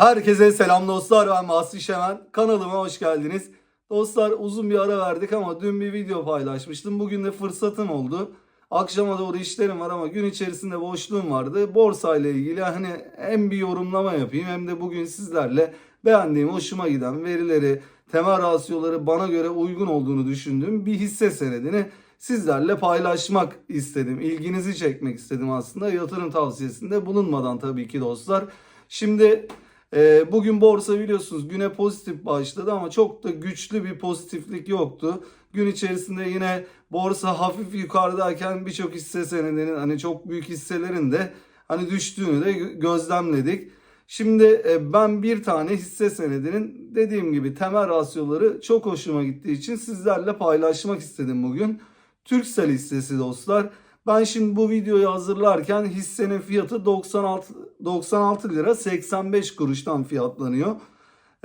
Herkese selam dostlar ben Mahsi Şemen. Kanalıma hoş geldiniz. Dostlar uzun bir ara verdik ama dün bir video paylaşmıştım. Bugün de fırsatım oldu. Akşama doğru işlerim var ama gün içerisinde boşluğum vardı. Borsa ile ilgili hani hem bir yorumlama yapayım hem de bugün sizlerle beğendiğim, hoşuma giden verileri, temel rasyoları bana göre uygun olduğunu düşündüğüm bir hisse senedini sizlerle paylaşmak istedim. İlginizi çekmek istedim aslında. Yatırım tavsiyesinde bulunmadan tabii ki dostlar. Şimdi e, bugün borsa biliyorsunuz güne pozitif başladı ama çok da güçlü bir pozitiflik yoktu. Gün içerisinde yine borsa hafif yukarıdayken birçok hisse senedinin hani çok büyük hisselerin de hani düştüğünü de gö- gözlemledik. Şimdi e, ben bir tane hisse senedinin dediğim gibi temel rasyoları çok hoşuma gittiği için sizlerle paylaşmak istedim bugün. Türksel hissesi dostlar. Ben şimdi bu videoyu hazırlarken hissenin fiyatı 96 96 lira 85 kuruştan fiyatlanıyor.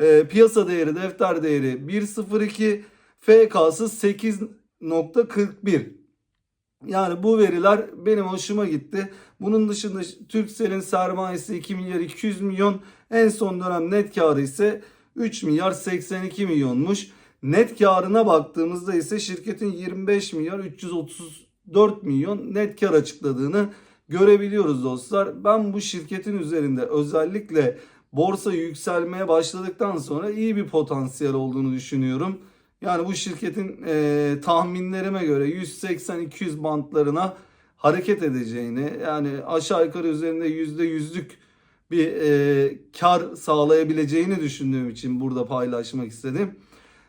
Ee, piyasa değeri, defter değeri 1.02, FK'sı 8.41. Yani bu veriler benim hoşuma gitti. Bunun dışında Turkcell'in sermayesi 2 milyar 200 milyon. En son dönem net karı ise 3 milyar 82 milyonmuş. Net karına baktığımızda ise şirketin 25 milyar 334 milyon net kar açıkladığını görebiliyoruz dostlar. Ben bu şirketin üzerinde özellikle borsa yükselmeye başladıktan sonra iyi bir potansiyel olduğunu düşünüyorum. Yani bu şirketin e, tahminlerime göre 180-200 bantlarına hareket edeceğini yani aşağı yukarı üzerinde %100'lük bir e, kar sağlayabileceğini düşündüğüm için burada paylaşmak istedim.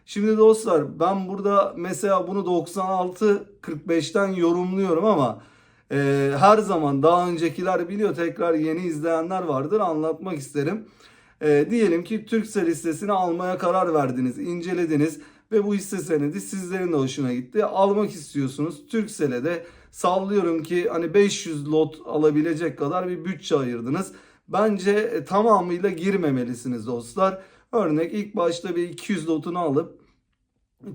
Şimdi dostlar ben burada mesela bunu 96-45'ten yorumluyorum ama e, her zaman daha öncekiler biliyor tekrar yeni izleyenler vardır anlatmak isterim. E, diyelim ki Türksel hissesini almaya karar verdiniz, incelediniz ve bu hisse senedi sizlerin de hoşuna gitti. Almak istiyorsunuz. Türksel'e de sallıyorum ki hani 500 lot alabilecek kadar bir bütçe ayırdınız. Bence e, tamamıyla girmemelisiniz dostlar. Örnek ilk başta bir 200 lotunu alıp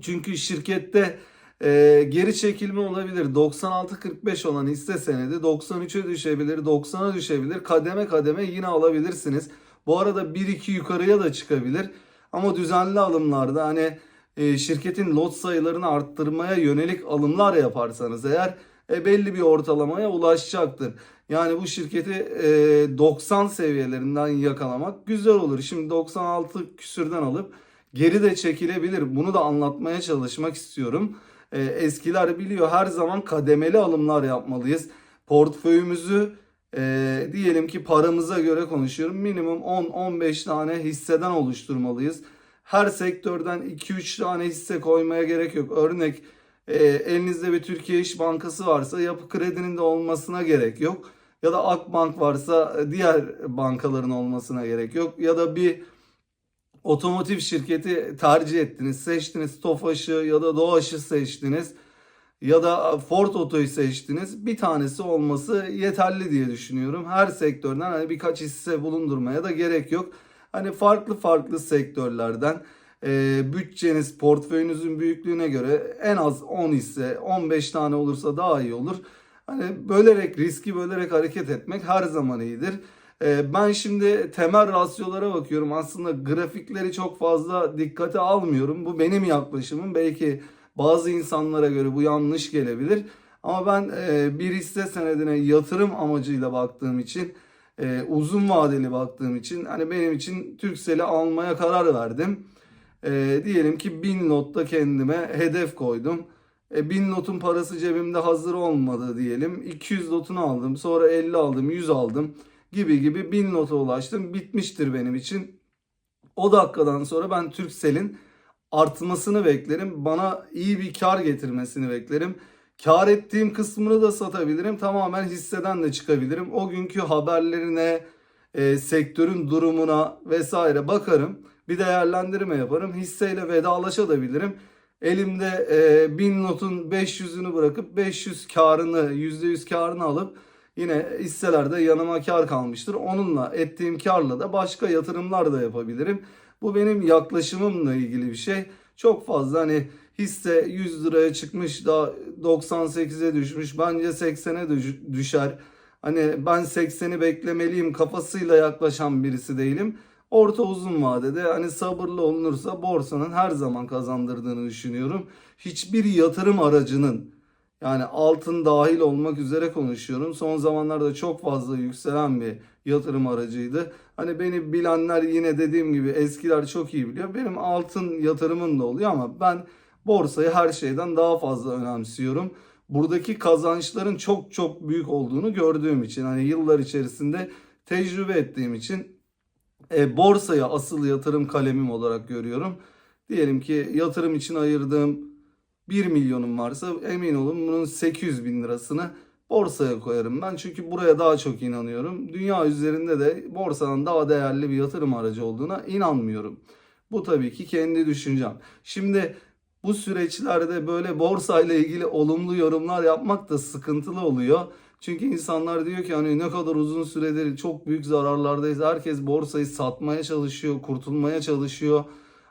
çünkü şirkette e, geri çekilme olabilir. 96-45 olan hisse senedi 93'e düşebilir, 90'a düşebilir. Kademe kademe yine alabilirsiniz. Bu arada 1-2 yukarıya da çıkabilir. Ama düzenli alımlarda hani e, şirketin lot sayılarını arttırmaya yönelik alımlar yaparsanız eğer e, belli bir ortalamaya ulaşacaktır. Yani bu şirketi e, 90 seviyelerinden yakalamak güzel olur. Şimdi 96 küsürden alıp geri de çekilebilir. Bunu da anlatmaya çalışmak istiyorum. E, eskiler biliyor her zaman kademeli alımlar yapmalıyız. Portföyümüzü e, diyelim ki paramıza göre konuşuyorum. Minimum 10-15 tane hisseden oluşturmalıyız. Her sektörden 2-3 tane hisse koymaya gerek yok. Örnek e, elinizde bir Türkiye İş Bankası varsa yapı kredinin de olmasına gerek yok. Ya da Akbank varsa e, diğer bankaların olmasına gerek yok. Ya da bir otomotiv şirketi tercih ettiniz, seçtiniz. Tofaş'ı ya da Doğaş'ı seçtiniz. Ya da Ford Oto'yu seçtiniz. Bir tanesi olması yeterli diye düşünüyorum. Her sektörden hani birkaç hisse bulundurmaya da gerek yok. Hani farklı farklı sektörlerden e, bütçeniz, portföyünüzün büyüklüğüne göre en az 10 hisse, 15 tane olursa daha iyi olur. Hani bölerek, riski bölerek hareket etmek her zaman iyidir. E, ben şimdi temel rasyolara bakıyorum. Aslında grafikleri çok fazla dikkate almıyorum. Bu benim yaklaşımım. Belki bazı insanlara göre bu yanlış gelebilir. Ama ben e, bir hisse senedine yatırım amacıyla baktığım için e, uzun vadeli baktığım için hani benim için Turkcell'i almaya karar verdim. E, diyelim ki 1000 lotta kendime hedef koydum. E, 1000 lotun parası cebimde hazır olmadı diyelim. 200 lotunu aldım. Sonra 50 aldım, 100 aldım gibi gibi 1000 lota ulaştım. Bitmiştir benim için. O dakikadan sonra ben Turkcell'in artmasını beklerim. Bana iyi bir kar getirmesini beklerim. Kar ettiğim kısmını da satabilirim. Tamamen hisseden de çıkabilirim. O günkü haberlerine, e, sektörün durumuna vesaire bakarım. Bir değerlendirme yaparım. Hisseyle vedalaşabilirim. Elimde e, 1000 notun 500'ünü bırakıp 500 karını, %100 karını alıp yine hisselerde yanıma kar kalmıştır. Onunla ettiğim karla da başka yatırımlar da yapabilirim. Bu benim yaklaşımımla ilgili bir şey. Çok fazla hani hisse 100 liraya çıkmış da 98'e düşmüş. Bence 80'e düşer. Hani ben 80'i beklemeliyim kafasıyla yaklaşan birisi değilim. Orta uzun vadede hani sabırlı olunursa borsanın her zaman kazandırdığını düşünüyorum. Hiçbir yatırım aracının yani altın dahil olmak üzere konuşuyorum. Son zamanlarda çok fazla yükselen bir yatırım aracıydı. Hani beni bilenler yine dediğim gibi eskiler çok iyi biliyor. Benim altın yatırımım da oluyor ama ben borsayı her şeyden daha fazla önemsiyorum. Buradaki kazançların çok çok büyük olduğunu gördüğüm için hani yıllar içerisinde tecrübe ettiğim için e, borsaya asıl yatırım kalemim olarak görüyorum. Diyelim ki yatırım için ayırdığım 1 milyonum varsa emin olun bunun 800 bin lirasını borsaya koyarım ben. Çünkü buraya daha çok inanıyorum. Dünya üzerinde de borsanın daha değerli bir yatırım aracı olduğuna inanmıyorum. Bu tabii ki kendi düşüncem. Şimdi bu süreçlerde böyle borsayla ilgili olumlu yorumlar yapmak da sıkıntılı oluyor. Çünkü insanlar diyor ki hani ne kadar uzun süredir çok büyük zararlardayız. Herkes borsayı satmaya çalışıyor, kurtulmaya çalışıyor.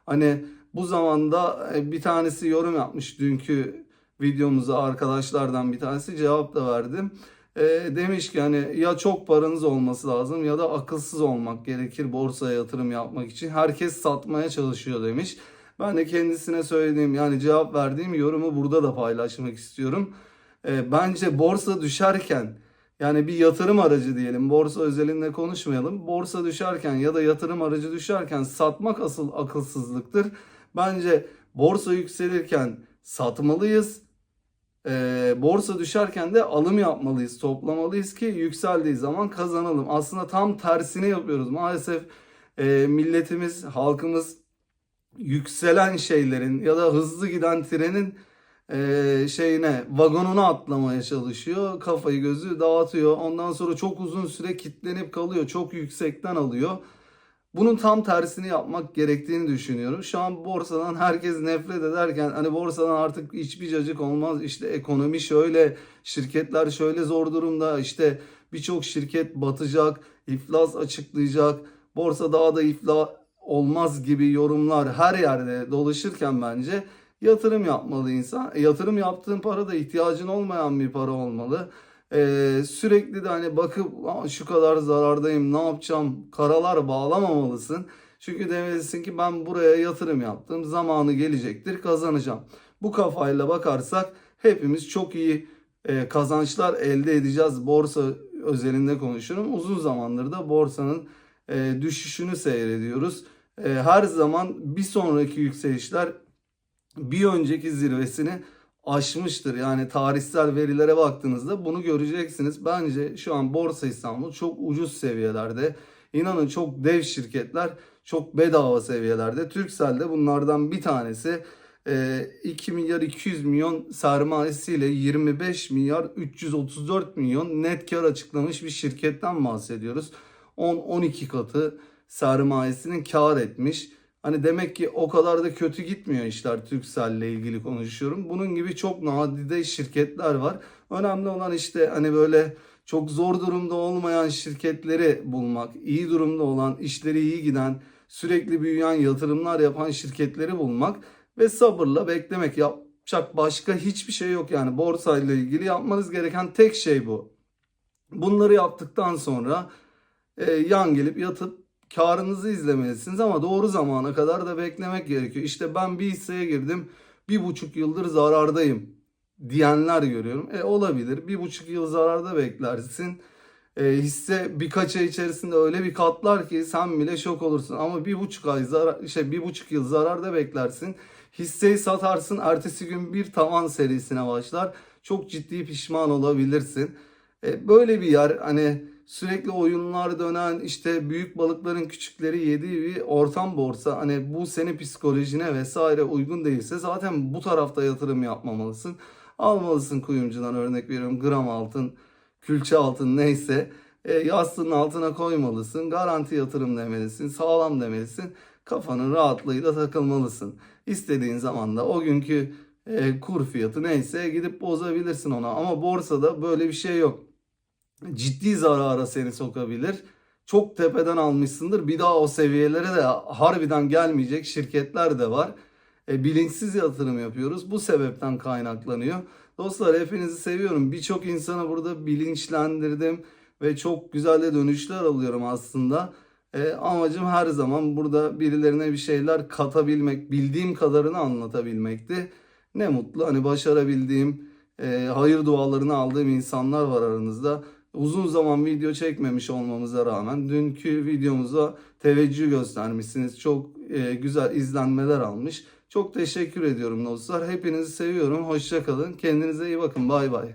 Hani bu zamanda e, bir tanesi yorum yapmış dünkü videomuza arkadaşlardan bir tanesi cevap da verdim. E, demiş ki hani ya çok paranız olması lazım ya da akılsız olmak gerekir borsaya yatırım yapmak için. Herkes satmaya çalışıyor demiş. Ben de kendisine söylediğim yani cevap verdiğim yorumu burada da paylaşmak istiyorum. E, bence borsa düşerken yani bir yatırım aracı diyelim borsa özelinde konuşmayalım. Borsa düşerken ya da yatırım aracı düşerken satmak asıl akılsızlıktır. Bence borsa yükselirken satmalıyız. E, borsa düşerken de alım yapmalıyız, toplamalıyız ki yükseldiği zaman kazanalım. Aslında tam tersini yapıyoruz. Maalesef e, milletimiz, halkımız yükselen şeylerin ya da hızlı giden trenin e, şeyine vagonuna atlamaya çalışıyor. Kafayı gözü dağıtıyor. Ondan sonra çok uzun süre kitlenip kalıyor. Çok yüksekten alıyor. Bunun tam tersini yapmak gerektiğini düşünüyorum. Şu an borsadan herkes nefret ederken hani borsadan artık hiçbir cacık olmaz. İşte ekonomi şöyle, şirketler şöyle zor durumda. İşte birçok şirket batacak, iflas açıklayacak. Borsa daha da iflas olmaz gibi yorumlar her yerde dolaşırken bence yatırım yapmalı insan. E, yatırım yaptığın para da ihtiyacın olmayan bir para olmalı. Ee, sürekli de hani bakıp "Aa, şu kadar zarardayım ne yapacağım karalar bağlamamalısın. Çünkü demelisin ki ben buraya yatırım yaptım zamanı gelecektir kazanacağım. Bu kafayla bakarsak hepimiz çok iyi e, kazançlar elde edeceğiz. Borsa özelinde konuşuyorum. Uzun zamandır da borsanın e, düşüşünü seyrediyoruz. E, her zaman bir sonraki yükselişler bir önceki zirvesini aşmıştır. Yani tarihsel verilere baktığınızda bunu göreceksiniz. Bence şu an Borsa İstanbul çok ucuz seviyelerde. İnanın çok dev şirketler çok bedava seviyelerde. Turkcell de bunlardan bir tanesi. E, 2 milyar 200 milyon sermayesiyle 25 milyar 334 milyon net kar açıklamış bir şirketten bahsediyoruz. 10-12 katı sermayesinin kar etmiş. Hani demek ki o kadar da kötü gitmiyor işler Turkcell ile ilgili konuşuyorum. Bunun gibi çok nadide şirketler var. Önemli olan işte hani böyle çok zor durumda olmayan şirketleri bulmak, iyi durumda olan, işleri iyi giden, sürekli büyüyen yatırımlar yapan şirketleri bulmak ve sabırla beklemek. Yapacak başka hiçbir şey yok yani borsayla ilgili yapmanız gereken tek şey bu. Bunları yaptıktan sonra e, yan gelip yatıp karınızı izlemelisiniz ama doğru zamana kadar da beklemek gerekiyor. İşte ben bir hisseye girdim bir buçuk yıldır zarardayım diyenler görüyorum. E olabilir bir buçuk yıl zararda beklersin. E, hisse birkaç ay içerisinde öyle bir katlar ki sen bile şok olursun. Ama bir buçuk ay zarar, işte bir buçuk yıl zararda beklersin. Hisseyi satarsın ertesi gün bir tavan serisine başlar. Çok ciddi pişman olabilirsin. E, böyle bir yer hani sürekli oyunlar dönen işte büyük balıkların küçükleri yediği bir ortam borsa. Hani bu senin psikolojine vesaire uygun değilse zaten bu tarafta yatırım yapmamalısın. Almalısın kuyumcudan örnek veriyorum gram altın, külçe altın neyse. E, yastığın altına koymalısın. Garanti yatırım demelisin. Sağlam demelisin. Kafanın rahatlığıyla takılmalısın. İstediğin zaman da o günkü e, kur fiyatı neyse gidip bozabilirsin ona. Ama borsada böyle bir şey yok ciddi zarara seni sokabilir. Çok tepeden almışsındır. Bir daha o seviyelere de harbiden gelmeyecek şirketler de var. E, bilinçsiz yatırım yapıyoruz. Bu sebepten kaynaklanıyor. Dostlar hepinizi seviyorum. Birçok insanı burada bilinçlendirdim ve çok güzel de dönüşler alıyorum aslında. E, amacım her zaman burada birilerine bir şeyler katabilmek, bildiğim kadarını anlatabilmekti. Ne mutlu hani başarabildiğim, e, hayır dualarını aldığım insanlar var aranızda. Uzun zaman video çekmemiş olmamıza rağmen dünkü videomuza teveccüh göstermişsiniz. Çok e, güzel izlenmeler almış. Çok teşekkür ediyorum dostlar. Hepinizi seviyorum. Hoşça kalın. Kendinize iyi bakın. Bay bay.